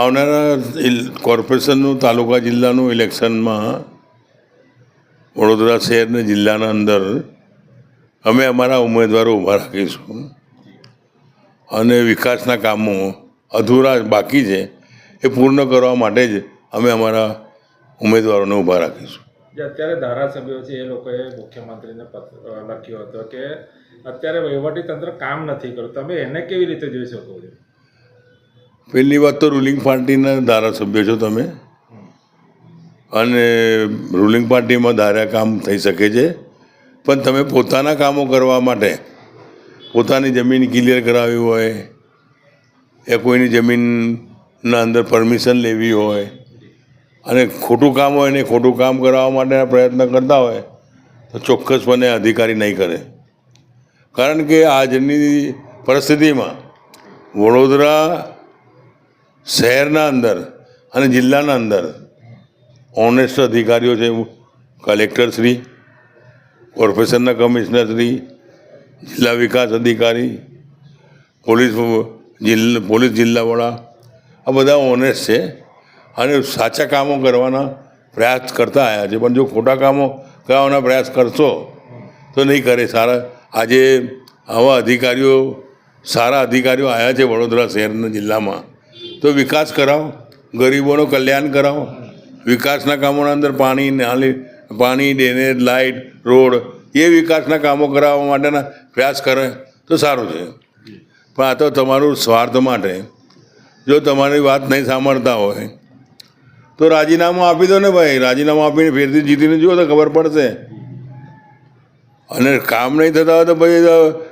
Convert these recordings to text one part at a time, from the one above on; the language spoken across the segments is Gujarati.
આવનારા કોર્પોરેશનનું, તાલુકા જિલ્લાનું ઇલેક્શનમાં વડોદરા શહેર અને જિલ્લાના અંદર અમે અમારા ઉમેદવારો ઊભા રાખીશું. અને વિકાસના કામો અધૂરા બાકી છે, એ પૂર્ણ કરવા માટે જ અમે અમારા ઉમેદવારોને ઊભા રાખીશું. જે અત્યારે ધારાસભ્યો છે, એ લોકોએ મુખ્યમંત્રીને લખ્યો હતો કે અત્યારે વહીવટી તંત્ર કામ નથી કરતું. તમે એને કેવી રીતે જોઈ શકો છો? પહેલી વાત તો રૂલિંગ પાર્ટીના ધારાસભ્ય છો તમે. અને રૂલિંગ પાર્ટીમાં ધાર્યા કામ થઈ શકે છે. પણ તમે પોતાના કામો કરવા માટે પોતાની જમીન ક્લિયર કરાવવી હોય, એ કોઈની જમીનના અંદર પરમિશન લેવી હોય, અને ખોટું કામ હોય ને ખોટું કામ કરાવવા માટેના પ્રયત્ન કરતા હોય, તો ચોક્કસપણે અધિકારી નહીં કરે. કારણ કે આજની પરિસ્થિતિમાં વડોદરા શહેરના અંદર અને જિલ્લાના અંદર ઓનેસ્ટ અધિકારીઓ છે કલેક્ટર શ્રી, કોર્પોરેશનના કમિશનર શ્રી, જિલ્લા વિકાસ અધિકારી, પોલીસ જિલ્લા, પોલીસ જિલ્લાવાળા, આ બધા ઓનેસ્ટ છે અને સાચા કામો કરવાના પ્રયાસ કરતા આવ્યા છે. પણ જો ખોટા કામો કરવાના પ્રયાસ કરશો તો નહીં કરે. સારા, આજે આવા અધિકારીઓ, સારા અધિકારીઓ આવ્યા છે વડોદરા શહેરના જિલ્લામાં. તો વિકાસ કરાવો, ગરીબોનું કલ્યાણ કરાવો. વિકાસના કામોના અંદર પાણી નાલી, પાણી, ડ્રેનેજ, લાઇટ, રોડ, એ વિકાસના કામો કરાવવા માટેના પ્રયાસ કરે તો સારું છે. પણ આ તો તમારું સ્વાર્થ માટે. જો તમારી વાત નહીં સાંભળતા હોય, તો રાજીનામું આપી દો ને ભાઈ. રાજીનામું આપીને ફેરથી જીતીને જુઓ તો ખબર પડશે. અને કામ નહીં થતા હોય તો પછી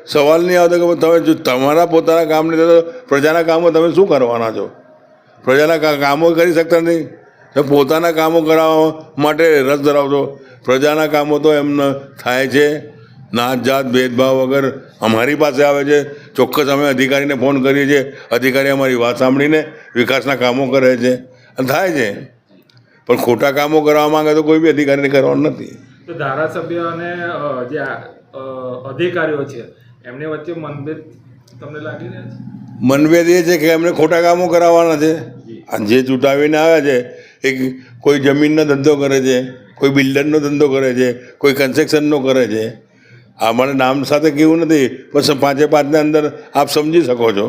સવાલ નહીં આવતો કે તમે જો તમારા પોતાના કામ નહીં થતા પ્રજાના કામો તમે શું કરવાના છો? પ્રજાના કામો કરી શકતા નથી. તો પોતાના કામો કરાવવા માટે રસ ધરાવશો પ્રજાના કામો તો એમને થાય છે. નાત જાત ભેદભાવ વગર અમારી પાસે આવે છે. ચોક્કસ અમે અધિકારીને ફોન કરીએ છીએ. અધિકારી અમારી વાત સાંભળીને વિકાસના કામો કરે છે. અને થાય છે. પણ ખોટા કામો કરવા માંગે તો કોઈ બી અધિકારીને કરવાનું નથી. તો ધારાસભ્ય અને જે અધિકારીઓ છે એમની વચ્ચે મનભેદ તમને લાગી રહ્યા છે? મનભેદ એ છે કે એમને ખોટા કામો કરાવવાના છે. અને જે ચૂંટાવીને આવ્યા છે એ કોઈ જમીનનો ધંધો કરે છે કોઈ બિલ્ડરનો ધંધો કરે છે કોઈ કન્સ્ટ્રક્શનનો કરે છે. આ મને નામ સાથે કેવું નથી પણ પાંચે પાંચને અંદર આપ સમજી શકો છો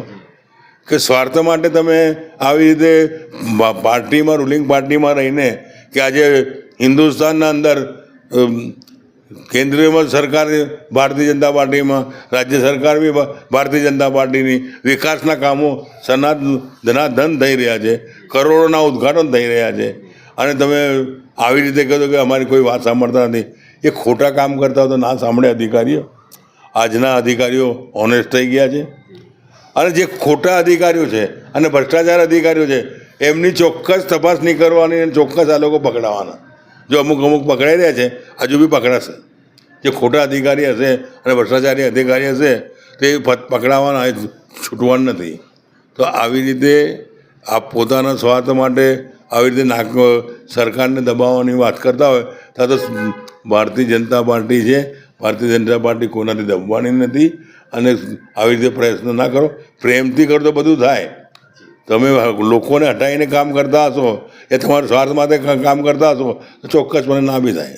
કે સ્વાર્થ માટે તમે આવી રીતે પાર્ટીમાં રૂલિંગ પાર્ટીમાં રહીને કે આજે હિન્દુસ્તાનના અંદર કેન્દ્રીયમાં સરકાર, ભારતીય જનતા પાર્ટીમાં, રાજ્ય સરકાર બી ભારતીય જનતા પાર્ટીની વિકાસના કામો સનાત, ધનાધન થઈ રહ્યા છે, કરોડોના ઉદ્ઘાટન થઈ રહ્યા છે. અને તમે આવી રીતે કહો કે અમારી કોઈ વાત સાંભળતા નથી. એ ખોટા કામ કરતા હોય તો ના સાંભળે અધિકારીઓ. આજના અધિકારીઓ ઓનેસ્ટ થઈ ગયા છે. અને જે ખોટા અધિકારીઓ છે અને ભ્રષ્ટાચાર અધિકારીઓ છે, એમની ચોક્કસ તપાસ નહીં કરવાની અને ચોક્કસ આ લોકો પકડાવાના. જો અમુક અમુક પકડાઈ રહ્યા છે, હજુ બી પકડાશે. જે ખોટા અધિકારી હશે અને ભ્રષ્ટાચારી અધિકારી હશે, તે પકડાવાના છૂટવાનું નથી. તો આવી રીતે આ પોતાના સ્વાર્થ માટે આવી રીતે નાક, સરકારને દબાવવાની વાત કરતા હોય ત્યાં તો ભારતીય જનતા પાર્ટી છે. ભારતીય જનતા પાર્ટી કોનાથી દબવાની નથી. અને આવી રીતે પ્રયત્ન ના કરો. પ્રેમથી કરો તો બધું થાય. તમે લોકોને હટાવીને કામ કરતા હશો, એ તમારા સ્વાર્થ માટે કામ કરતા હશો, તો ચોક્કસપણે ના બી થાય.